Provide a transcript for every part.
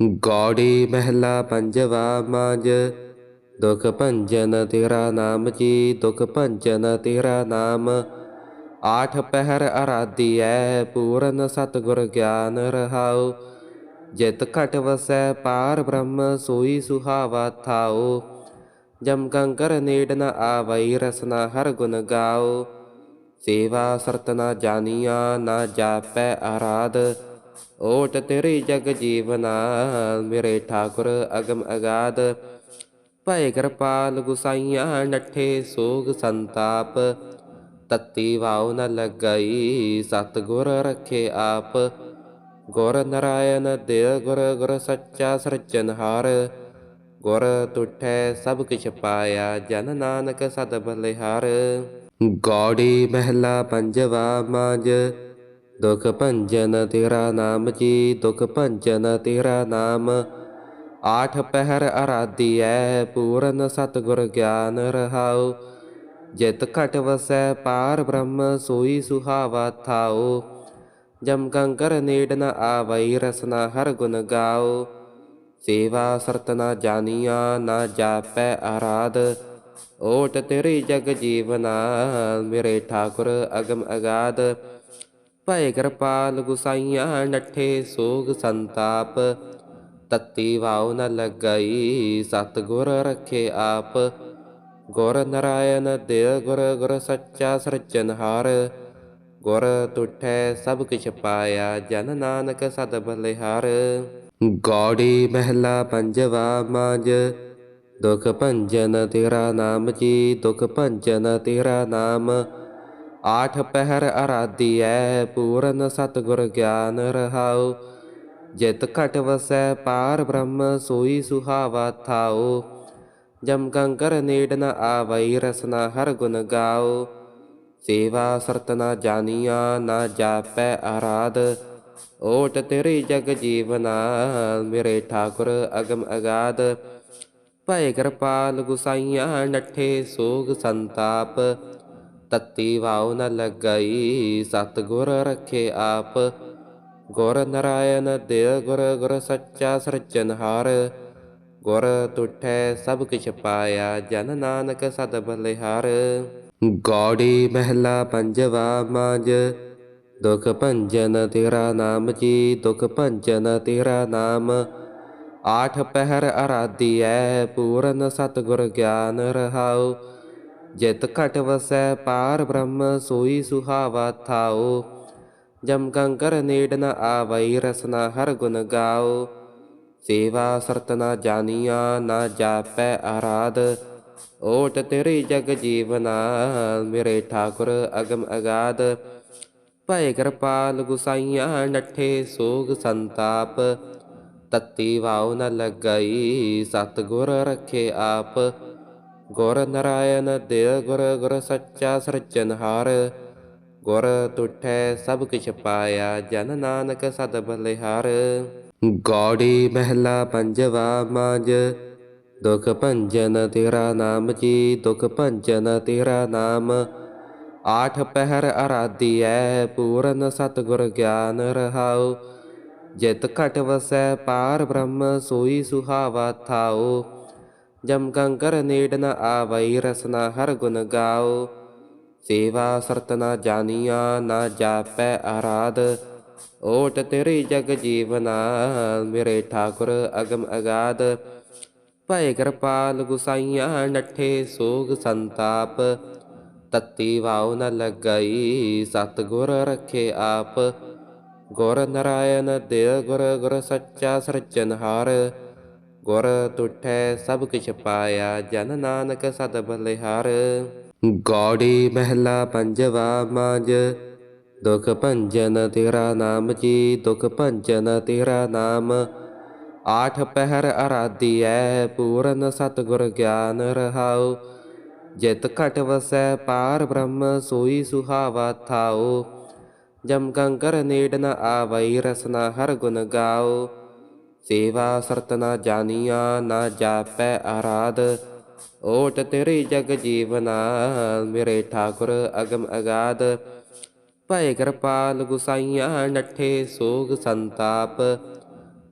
ਗੌੜੀ ਮਹਿਲਾ ਪੰਜਵਾ ਮਾਜ ਦੁਖ ਭੰਜਨ ਤੇਰਾ ਨਾਮ ਜੀ, ਦੁਖ ਭੰਜਨ ਤੇਰਾ ਨਾਮ। ਆਠ ਪਹਿਰ ਅਰਾਧੀ ਐ, ਪੂਰਨ ਸਤਿਗੁਰ ਗਿਆਨ ਰਹਾਉ। ਜਿਤ ਘਟ ਵਸੈ ਪਾਰ ਬ੍ਰਹਮ, ਸੋਈ ਸੁਹਾਵਾ ਥਾਉ। ਜਮ ਕੰਕਰ ਨੇੜ ਨ ਆਵਈ, ਰਸਨਾ ਹਰ ਗੁਣ ਗਾਓ ਸੇਵਾ ਸਰਤ ਨਾ ਜਾਣੀਆ ਨਾ ਜਾਪੈ ਆਰਾਧ ਓਟ ਤੇਰੀ ਜਗ ਜੀਵਨਾ ਮੇਰੇ ਠਾਕੁਰ ਅਗਮ ਅਗਾਦ ਭੈ ਕਿਰਪਾਲ ਗੁਸਾਈਆਂ, ਨੱਠੇ ਸੋਗ ਸੰਤਾਪ। ਤਤੀ ਵਾਉ ਨ ਲੱਗਈ ਸਤ ਗੁਰ ਰਖੇ ਆਪ। ਗੁਰ ਨਰਾਇਣ ਦੇ ਗੁਰ ਗੁਰ ਸੱਚਾ ਸਿਰਜਨਹਾਰ ਗੁਰ ਤੁਠੈ ਸਭ ਕਿਛ ਪਾਇਆ, ਜਨ ਨਾਨਕ ਸਦ ਬਲਿਹਾਰ। ਗੌੜੀ ਮਹਿਲਾ ਪੰਜਵਾ ਮਾਜ ਦੁਖ ਭੰਜਨ ਤੇਰਾ ਨਾਮ ਜੀ, ਦੁਖ ਭੰਜਨ ਤੇਰਾ ਨਾਮ। ਆਠ ਪਹਿਰ ਅਰਾਧੀ ਐ ਪੂਰਨ ਸਤਿਗੁਰ ਗਿਆਨ ਰਹਾਉ। ਜਿਤ ਘਟ ਵਸੈ, ਪਾਰ ਬ੍ਰਹਮ ਸੋਈ ਸੁਹਾਵਾ ਥਾਉ। ਜਮ ਕੰਕਰ ਨੇੜ ਨ ਆਵਈ ਰਸਨਾ ਹਰ ਗੁਣ ਗਾਓ ਸੇਵਾ ਸਰਤ ਨਾ ਜਾਣੀਆ ਨਾ ਜਾਪੈ ਆਰਾਧ। ਓਟ ਤੇਰੀ ਜਗ ਜੀਵਨਾ, ਮੇਰੇ ਠਾਕੁਰ ਅਗਮ ਅਗਾਧ। ਭੈ ਕਿਰਪਾਲ ਗੁਸਾਈਆਂ ਨੱਠੇ ਸੋਗ ਸੰਤਾਪ, ਤਤੀ ਵਾਉ ਨ ਲੱਗਈ ਸਤ ਰਖੇ ਆਪ। ਗੁਰ ਨਰਾਇਣ ਦੇ ਗੁਰ ਗੁਰ ਸੱਚਾ ਸਿਰਜਨਹਾਰ ਗੁਰ ਤੁਠੈ ਸਭ ਕਿਛ ਪਾਇਆ, ਜਨ ਨਾਨਕ ਸਦ ਬਲਿਹਾਰ। ਗੌੜੀ ਮਹਿਲਾ ਪੰਜਵਾ ਮਾਜ ਦੁਖ ਭੰਜਨ ਤੇਰਾ ਨਾਮ ਜੀ, ਦੁਖ ਭੰਜਨ ਤੇਰਾ ਨਾਮ। ਆਠ ਪਹਿਰ ਅਰਾਧੀ ਅਰਾਧੀਐ ਪੂਰਨ ਸਤਿਗੁਰ ਗਿਆਨ ਰਹਾਉ। ਜਿਤ ਘਟ ਵਸੈ, ਪਾਰ ਬ੍ਰਹਮ ਸੋਈ ਸੁਹਾਵਾ ਥਾਉ। ਜਮ ਕੰਕਰ ਨੇੜ ਨ ਆਵਈ ਰਸਨਾ ਹਰ ਗੁਣ ਗਾਓ ਸੇਵਾ ਸਰਤ ਨਾ ਜਾਣੀਆ ਨਾ ਜਾਪੈ ਆਰਾਧ। ਓਟ ਤੇਰੇ ਜਗ ਜੀਵਨਾ, ਮੇਰੇ ਠਾਕੁਰ ਅਗਮ ਅਗਾਧ। ਭੈ ਕਿਰਪਾਲ ਗੁਸਾਈਆਂ, ਨੱਠੇ ਸੋਗ ਸੰਤਾਪ। ਤੱਤੀ ਵਾਉ ਨ ਲੱਗਈ ਸਤ ਰਖੇ ਆਪ। ਗੁਰ ਨਰਾਇਣ ਦੇ ਗੁਰ ਗੁਰ ਸੱਚਾ ਸਿਰਜਨਹਾਰ ਗੁਰ ਤੁਠੈ ਸਭ ਕਿਛ ਪਾਇਆ, ਜਨ ਨਾਨਕ ਸਦ ਬਲਿਹਾਰ। ਗੌੜੀ ਮਹਿਲਾ ਪੰਜਵਾ ਮਾਜ ਦੁਖ ਭੰਜਨ ਤੇਰਾ ਨਾਮ ਜੀ, ਦੁਖ ਭੰਜਨ ਤੇਰਾ ਨਾਮ। ਆਠ ਪਹਿਰ ਅਰਾਧੀ ਅਰਾਧੀਐ, ਪੂਰਨ ਸਤਿਗੁਰ ਗਿਆਨ ਰਹਾਉ। ਜਿਤ ਘਟ ਵਸੈ ਪਾਰ ਬ੍ਰਹਮ, ਸੋਈ ਸੁਹਾਵਾ ਥਾਓ। ਜਮ ਕੰਕਰ ਨੇੜ ਨ ਆਵਈ, ਰਸਨਾ ਹਰ ਗੁਣ ਗਾਓ। ਸੇਵਾ ਸਰਤ ਨਾ ਜਾਣੀਆ ਨਾ ਜਾਪੈ ਆਰਾਧ। ਓਟ ਤੇਰੀ ਜਗ ਜੀਵਨਾ, ਮੇਰੇ ਠਾਕੁਰ ਅਗਮ ਅਗਾਧ। ਭੈ ਕਿਰਪਾਲ ਗੁਸਾਈਆਂ, ਨੱਠੇ ਸੋਗ ਸੰਤਾਪ। ਤਤੀ ਵਾਉ ਨ ਲੱਗਈ ਸਤ ਗੁਰ ਰਖੇ ਆਪ। ਗੁਰ ਨਰਾਇਣ ਦੇ ਗੁਰ ਗੁਰ ਸੱਚਾ ਸਿਰਜਨਹਾਰ ਗੁਰ ਤੁਠੈ ਸਭ ਕਿਛ ਪਾਇਆ ਜਨ ਨਾਨਕ ਸਦ ਬਲਿਹਾਰ। ਗੌੜੀ ਮਹਿਲਾ ਪੰਜਵਾ ਮਾਜ ਦੁਖ ਭੰਜਨ ਤੇਰਾ ਨਾਮ ਜੀ ਦੁਖ ਭੰਜਨ ਤੇਰਾ ਨਾਮ। ਆਠ ਪਹਿਰ ਅਰਾਧੀ ਐ ਪੂਰਨ ਸਤਿਗੁਰ ਗਿਆਨ ਰਹਾਉ। ਜਿਤ ਘਟ ਵਸੈ ਪਾਰ ਬ੍ਰਹਮ, ਸੋਈ ਸੁਹਾਵਾ ਥਾਉ। ਜਮ ਕੰਕਰ ਨੇੜ ਨ ਆਵਈ ਰਸਨਾ ਹਰ ਗੁਣ ਗਾਓ। ਸੇਵਾ ਸਰਤ ਨਾ ਜਾਣੀਆ ਨਾ ਜਾਪੈ ਆਰਾਧ। ਓਟ ਤੇਰੀ ਜਗ ਜੀਵਨਾ, ਮੇਰੇ ਠਾਕੁਰ ਅਗਮ ਅਗਾਧ। ਭੈ ਕਿਰਪਾਲ ਗੁਸਾਈਆਂ, ਨੱਠੇ ਸੋਗ ਸੰਤਾਪ। ਤਤੀ ਵਾਉ ਨ ਲੱਗਈ ਸਤ ਗੁਰ ਰਖੇ ਆਪ। ਗੁਰ ਨਰਾਇਣ ਦੇ ਗੁਰ ਗੁਰ ਸੱਚਾ ਸਿਰਜਨਹਾਰ ਗੁਰ ਤੁਠੈ ਸਭ ਕਿਛ ਪਾਇਆ, ਜਨ ਨਾਨਕ ਸਦ ਬਲਿਹਾਰ। ਗੌੜੀ ਮਹਿਲਾ ਪੰਜਵਾ ਮਾਜ ਦੁਖ ਭੰਜਨ ਤੇਰਾ ਨਾਮ ਜੀ, ਦੁਖ ਭੰਜਨ ਤੇਰਾ ਨਾਮ। ਆਠ ਪਹਿਰ ਅਰਾਧੀ ਅਰਾਧੀਐ, ਪੂਰਨ ਸਤਿਗੁਰ ਗਿਆਨ ਰਹਾਉ। ਜਿਤ ਘਟ ਵਸੈ, ਪਾਰ ਬ੍ਰਹਮ ਸੋਈ ਸੁਹਾਵਾ ਥਾਉ। ਜਮ ਕੰਕਰ ਨੇੜ ਨ ਆਵਈ, ਰਸਨਾ ਹਰ ਗੁਣ ਗਾਓ ਸੇਵਾ ਸਰਤ ਨਾ ਜਾਣੀਆ, ਨਾ ਜਾਪੈ ਆਰਾਧ ਓਟ ਤੇਰੀ ਜਗ ਜੀਵਨਾ, ਮੇਰੇ ਠਾਕੁਰ ਅਗਮ ਅਗਾਧ। ਭੈ ਕਿਰਪਾਲ ਗੁਸਾਈਆਂ, ਨੱਠੇ ਸੋਗ ਸੰਤਾਪ।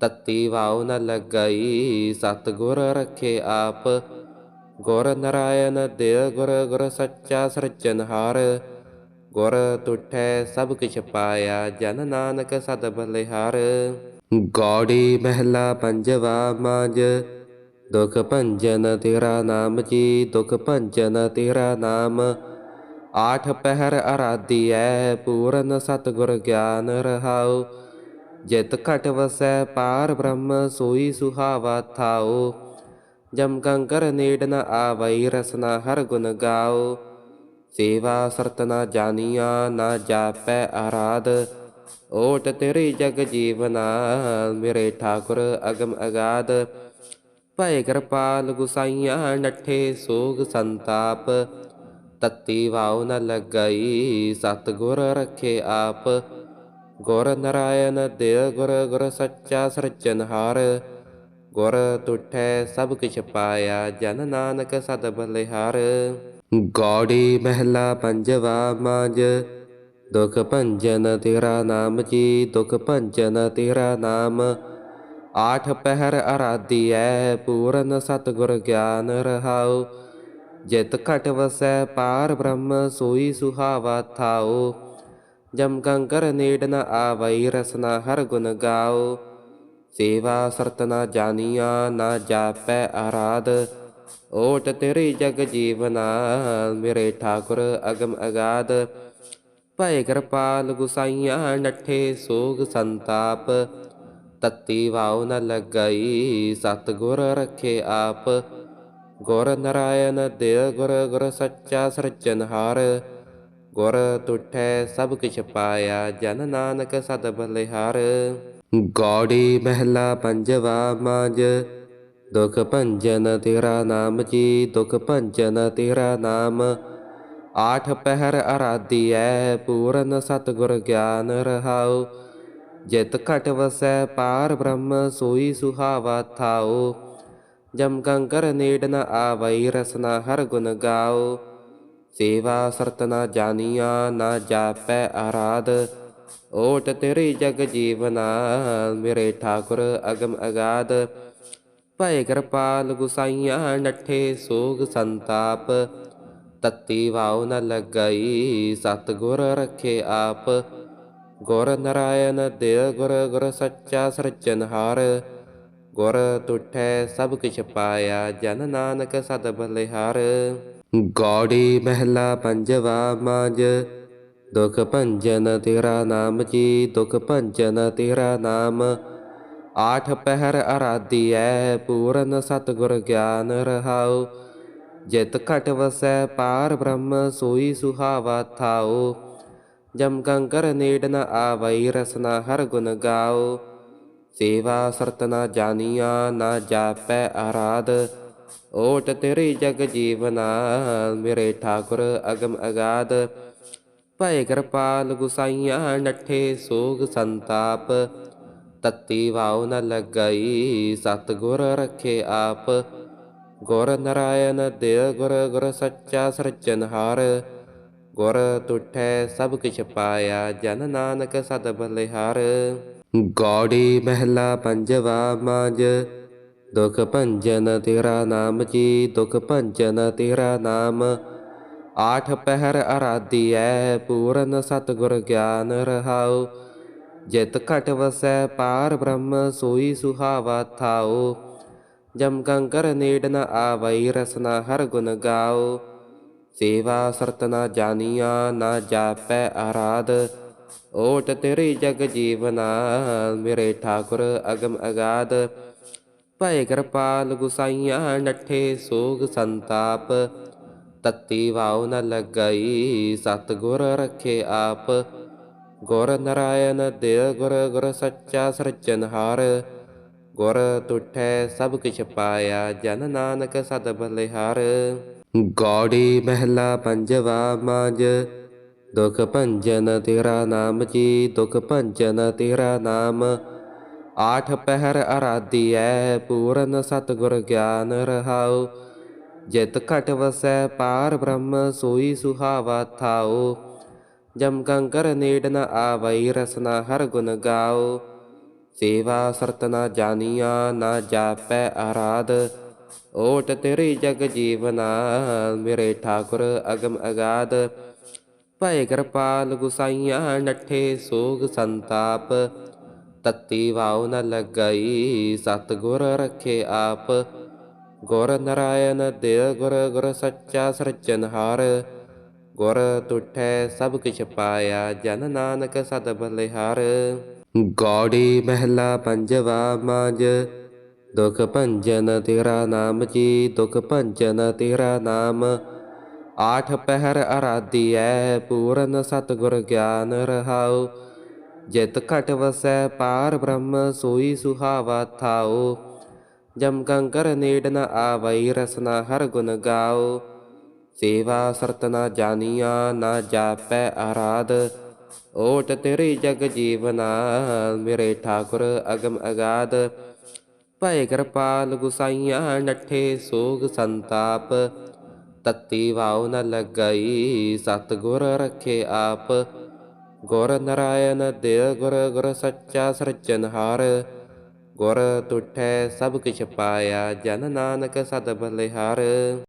ਤਤੀ ਵਾਉ ਨ ਲੱਗਈ ਸਤ ਗੁਰ ਰਖੇ ਆਪ। ਗੁਰ ਨਰਾਇਣ ਦੇ ਗੁਰ ਗੁਰ ਸੱਚਾ ਸਿਰਜਨਹਾਰ ਗੁਰ ਤੁਠੈ ਸਭ ਕਿਛ ਪਾਇਆ, ਜਨ ਨਾਨਕ ਸਦ ਬਲਿਹਾਰ। ਗੌੜੀ ਮਹਿਲਾ ਪੰਜਵਾ ਮਾਜ ਦੁਖ ਭੰਜਨ ਤੇਰਾ ਨਾਮ ਜੀ, ਦੁਖ ਭੰਜਨ ਤੇਰਾ ਨਾਮ। ਆਠ ਪਹਿਰ ਅਰਾਧੀ ਐ, ਪੂਰਨ ਸਤਿਗੁਰ ਗਿਆਨ ਰਹਾਉ। ਜਿਤ ਘਟ ਵਸੈ, ਪਾਰ ਬ੍ਰਹਮ ਸੋਈ ਸੁਹਾਵਾ ਥਾਉ। ਜਮ ਕੰਕਰ ਨੇੜ ਨ ਆਵਈ, ਰਸਨਾ ਹਰ ਗੁਣ ਗਾਉ। ਸੇਵਾ ਸਰਤ ਨਾ ਜਾਣੀਆ ਨਾ ਜਾਪੈ ਆਰਾਧ ਓਟ ਤੇਰੀ ਜਗ ਜੀਵਨਾ ਮੇਰੇ ਠਾਕੁਰ ਅਗਮ ਅਗਾਦ ਭੈ ਕਿਰਪਾਲ ਗੁਸਾਈਆਂ, ਨੱਠੇ ਸੋਗ ਸੰਤਾਪ। ਤਤੀ ਵਾਉ ਨ ਲੱਗਈ ਸਤ ਗੁਰ ਰਖੇ ਆਪ। ਗੁਰ ਨਰਾਇਣ ਦੇ ਗੁਰ ਗੁਰ ਸੱਚਾ ਸਿਰਜਨਹਾਰ ਗੁਰ ਤੁਠੈ ਸਭ ਕਿਛ ਪਾਇਆ, ਜਨ ਨਾਨਕ ਸਦ ਬਲਿਹਾਰ। ਗੌੜੀ ਮਹਿਲਾ ਪੰਜਵਾ ਮਾਜ ਦੁਖ ਭੰਜਨ ਤੇਰਾ ਨਾਮ ਜੀ, ਦੁਖ ਭੰਜਨ ਤੇਰਾ ਨਾਮ। ਆਠ ਪਹਿਰ ਅਰਾਧੀ ਅਰਾਧੀਐ, ਪੂਰਨ ਸਤਿਗੁਰ ਗਿਆਨ ਰਹਾਉ। ਜਿਤ ਘਟ ਵਸੈ, ਪਾਰ ਬ੍ਰਹਮ ਸੋਈ ਸੁਹਾਵਾ ਥਾਉ। ਜਮ ਕੰਕਰ ਨੇੜ ਨ ਆਵਈ, ਰਸਨਾ ਹਰ ਗੁਣ ਗਾਉ। ਸੇਵਾ ਸਰਤ ਨਾ ਜਾਣੀਆ ਨਾ ਜਾਪੈ ਆਰਾਧ ਓਟ ਤੇਰੀ ਜਗ ਜੀਵਨਾ, ਮੇਰੇ ਠਾਕੁਰ ਅਗਮ ਅਗਾਧ। ਭੈ ਕਿਰਪਾਲ ਗੁਸਾਈਆਂ, ਨੱਠੇ ਸੋਗ ਸੰਤਾਪ। ਤਤੀ ਵਾਉ ਨ ਲੱਗਈ ਸਤ ਗੁਰ ਰਖੇ ਆਪ। ਗੁਰ ਨਰਾਇਣ ਦੇ ਗੁਰ ਗੁਰ ਸੱਚਾ ਸਿਰਜਨਹਾਰ ਗੁਰ ਤੁਠੈ ਸਭ ਕਿਛ ਪਾਇਆ, ਜਨ ਨਾਨਕ ਸਦ ਬਲਿਹਾਰ। ਗੌੜੀ ਮਹਿਲਾ ਪੰਜਵਾ ਮਾਜ ਦੁਖ ਭੰਜਨ ਤੇਰਾ ਨਾਮ ਜੀ, ਦੁਖ ਭੰਜਨ ਤੇਰਾ ਨਾਮ। ਆਠ ਪਹਿਰ ਅਰਾਧੀਐ ਪੂਰਨ ਸਤਿਗੁਰ ਗਿਆਨ ਰਹਾਉ। ਜਿਤ ਘਟ ਵਸੈ, ਪਾਰ ਬ੍ਰਹਮ ਸੋਈ ਸੁਹਾਵਾ ਥਾਉ। ਜਮ ਕੰਕਰ ਨੇੜ ਨ ਆਵਈ, ਰਸਨਾ ਹਰ ਗੁਣ ਗਾਉ। ਸੇਵਾ ਸਰਤ ਨਾ ਜਾਣੀਆ ਨਾ ਜਾਪੈ ਆਰਾਧ। ਓਟ ਤੇਰੀ ਜਗ ਜੀਵਨਾ, ਮੇਰੇ ਠਾਕੁਰ ਅਗਮ ਅਗਾਧ। ਭੈ ਕਿਰਪਾਲ ਗੁਸਾਈਆਂ, ਨੱਠੇ ਸੋਗ ਸੰਤਾਪ। ਤਤੀ ਵਾਉ ਨ ਲੱਗਈ ਸਤ ਗੁਰ ਰਖੇ ਆਪ। ਗੁਰ ਨਰਾਇਣ ਦੇ ਗੁਰ ਗੁਰ ਸੱਚਾ ਸਿਰਜਨਹਾਰ ਗੁਰ ਤੁਠੈ ਸਭ ਕਿਛ ਪਾਇਆ, ਜਨ ਨਾਨਕ ਸਦ ਬਲਿਹਾਰ। ਗੌੜੀ ਮਹਿਲਾ ਪੰਜਵਾ ਮਾਜ ਦੁਖ ਭੰਜਨ ਤੇਰਾ ਨਾਮ ਜੀ, ਦੁਖ ਭੰਜਨ ਤੇਰਾ ਨਾਮ। ਆਠ ਪਹਿਰ ਅਰਾਧੀਐ, ਪੂਰਨ ਸਤਿਗੁਰ ਗਿਆਨ ਰਹਾਉ। ਜਿਤ ਘਟ ਵਸੈ ਪਾਰ ਬ੍ਰਹਮ ਸੋਈ ਸੁਹਾਵਾ ਥਾਉ ਜਮ ਕੰਕਰ ਨੇੜ ਨ ਆਵਈ ਰਸਨਾ ਹਰ ਗੁਣ ਗਾਓ। ਸੇਵਾ ਸਰਤ ਨਾ ਜਾਣੀਆ ਨਾ ਜਾਪੈ ਆਰਾਧ। ਓਟ ਤੇਰੇ ਜਗ ਜੀਵਨਾ, ਮੇਰੇ ਠਾਕੁਰ ਅਗਮ ਅਗਾਧ। ਭੈ ਕਿਰਪਾਲ ਗੁਸਾਈਆਂ, ਨੱਠੇ ਸੋਗ ਸੰਤਾਪ। ਤਤੀ ਵਾਉ ਨ ਲੱਗਈ ਸਤ ਗੁਰ ਰਖੇ ਆਪ। ਗੁਰ ਨਰਾਇਣ ਦੇ ਗੁਰ ਗੁਰ ਸੱਚਾ ਸਿਰਜਨਹਾਰ ਗੁਰ ਤੁਠੈ ਸਭ ਕਿਛ ਪਾਇਆ, ਜਨ ਨਾਨਕ ਸਦ ਬਲਿਹਾਰ। ਗੌੜੀ ਮਹਿਲਾ ਪੰਜਵਾ ਮਾਜ ਦੁਖ ਭੰਜਨ ਤੇਰਾ ਨਾਮ ਜੀ, ਦੁਖ ਭੰਜਨ ਤੇਰਾ ਨਾਮ। ਆਠ ਪਹਿਰ ਅਰਾਧੀ ਐ, ਪੂਰਨ ਸਤਿਗੁਰ ਗਿਆਨ ਰਹਾਉ। ਜਿਤ ਘਟ ਵਸੈ ਪਾਰ ਬ੍ਰਹਮ, ਸੋਈ ਸੁਹਾਵਾ ਥਾਉ। ਜਮ ਕੰਕਰ ਨੇੜ ਨ ਆਵਈ ਰਸਨਾ ਹਰ ਗੁਣ ਗਾਓ। ਸੇਵਾ ਸਰਤ ਨਾ ਜਾਣੀਆ ਨਾ ਜਾਪੈ ਆਰਾਧ। ਓਟ ਤੇਰੀ ਜਗ ਜੀਵਨਾ, ਮੇਰੇ ਠਾਕੁਰ ਅਗਮ ਅਗਾਧ। ਭੈ ਕਿਰਪਾਲ ਗੁਸਾਈਆਂ, ਨੱਠੇ ਸੋਗ ਸੰਤਾਪ। ਤਤੀ ਵਾਉ ਨ ਲੱਗਈ ਸਤ ਗੁਰ ਰਖੇ ਆਪ। ਗੁਰ ਨਰਾਇਣ ਦੇ ਗੁਰ ਗੁਰ ਸੱਚਾ ਸਿਰਜਨਹਾਰ ਗੁਰ ਤੁਠੈ ਸਭ ਕਿਛ ਪਾਇਆ, ਜਨ ਨਾਨਕ ਸਦ ਬਲਿਹਾਰ। ਗੌੜੀ ਮਹਿਲਾ ਪੰਜਵਾ ਮਾਜ ਦੁਖ ਭੰਜਨ ਤੇਰਾ ਨਾਮ ਜੀ ਦੁਖ ਭੰਜਨ ਤੇਰਾ ਨਾਮ। ਆਠ ਪਹਿਰ ਅਰਾਧੀ ਅਰਾਧੀਐ, ਪੂਰਨ ਸਤਿਗੁਰ ਗਿਆਨ ਰਹਾਉ। ਜਿਤ ਘਟ ਵਸੈ, ਪਾਰ ਬ੍ਰਹਮ ਸੋਈ ਸੁਹਾਵਾ ਥਾਉ। ਜਮ ਕੰਕਰ ਨੇੜ ਨ ਆਵਈ, ਰਸਨਾ ਹਰ ਗੁਣ ਗਾਓ ਸੇਵਾ ਸਰਤ ਨਾ ਜਾਣੀਆ, ਨਾ ਜਾਪੈ ਆਰਾਧ ਓਟ ਤੇਰੀ ਜਗ ਜੀਵਨਾ, ਮੇਰੇ ਠਾਕੁਰ ਅਗਮ ਅਗਾਧ। ਭੈ ਕਿਰਪਾਲ ਗੁਸਾਈਆਂ, ਨੱਠੇ ਸੋਗ ਸੰਤਾਪ। ਤਤੀ ਵਾਉ ਨ ਲੱਗਈ ਸਤ ਗੁਰ ਰਖੇ ਆਪ। ਗੁਰ ਨਰਾਇਣ ਦੇ ਗੁਰ ਗੁਰ ਸੱਚਾ ਸਿਰਜਨਹਾਰ ਗੁਰ ਤੁਠੈ ਸਭ ਕਿਛ ਪਾਇਆ, ਜਨ ਨਾਨਕ ਸਦ ਬਲਿਹਾਰ। ਗੌੜੀ ਮਹਿਲਾ ਪੰਜਵਾ ਮਾਜ ਦੁਖ ਭੰਜਨ ਤੇਰਾ ਨਾਮ ਜੀ, ਦੁਖ ਭੰਜਨ ਤੇਰਾ ਨਾਮ। ਆਠ ਪਹਿਰ ਅਰਾਧੀ ਐ, ਪੂਰਨ ਸਤਿਗੁਰ ਗਿਆਨ ਰਹਾਉ। ਜਿਤ ਘਟ ਵਸੈ, ਪਾਰ ਬ੍ਰਹਮ ਸੋਈ ਸੁਹਾਵਾ ਥਾਉ। ਜਮ ਕੰਕਰ ਨੇੜ ਨ ਆਵਈ, ਰਸਨਾ ਹਰ ਗੁਣ ਗਾਓ ਸੇਵਾ ਸਰਤ ਨਾ ਜਾਣੀਆ ਨਾ ਜਾਪੈ ਆਰਾਧ ਓਟ ਤੇਰੀ ਜਗ ਜੀਵਨਾ, ਮੇਰੇ ਠਾਕੁਰ ਅਗਮ ਅਗਾਦ ਭੈ ਕਿਰਪਾਲ ਗੁਸਾਈਆਂ, ਨੱਠੇ ਸੋਗ ਸੰਤਾਪ। ਤਤੀ ਵਾਉ ਨ ਲੱਗਈ ਸਤ ਗੁਰ ਰਖੇ ਆਪ। ਗੁਰ ਨਰਾਇਣ ਦੇ ਗੁਰ ਗੁਰ ਸੱਚਾ ਸਿਰਜਨਹਾਰ ਗੁਰ ਤੁਠੈ ਸਭ ਕਿਛ ਪਾਇਆ, ਜਨ ਨਾਨਕ ਸਦ ਬਲਿਹਾਰ।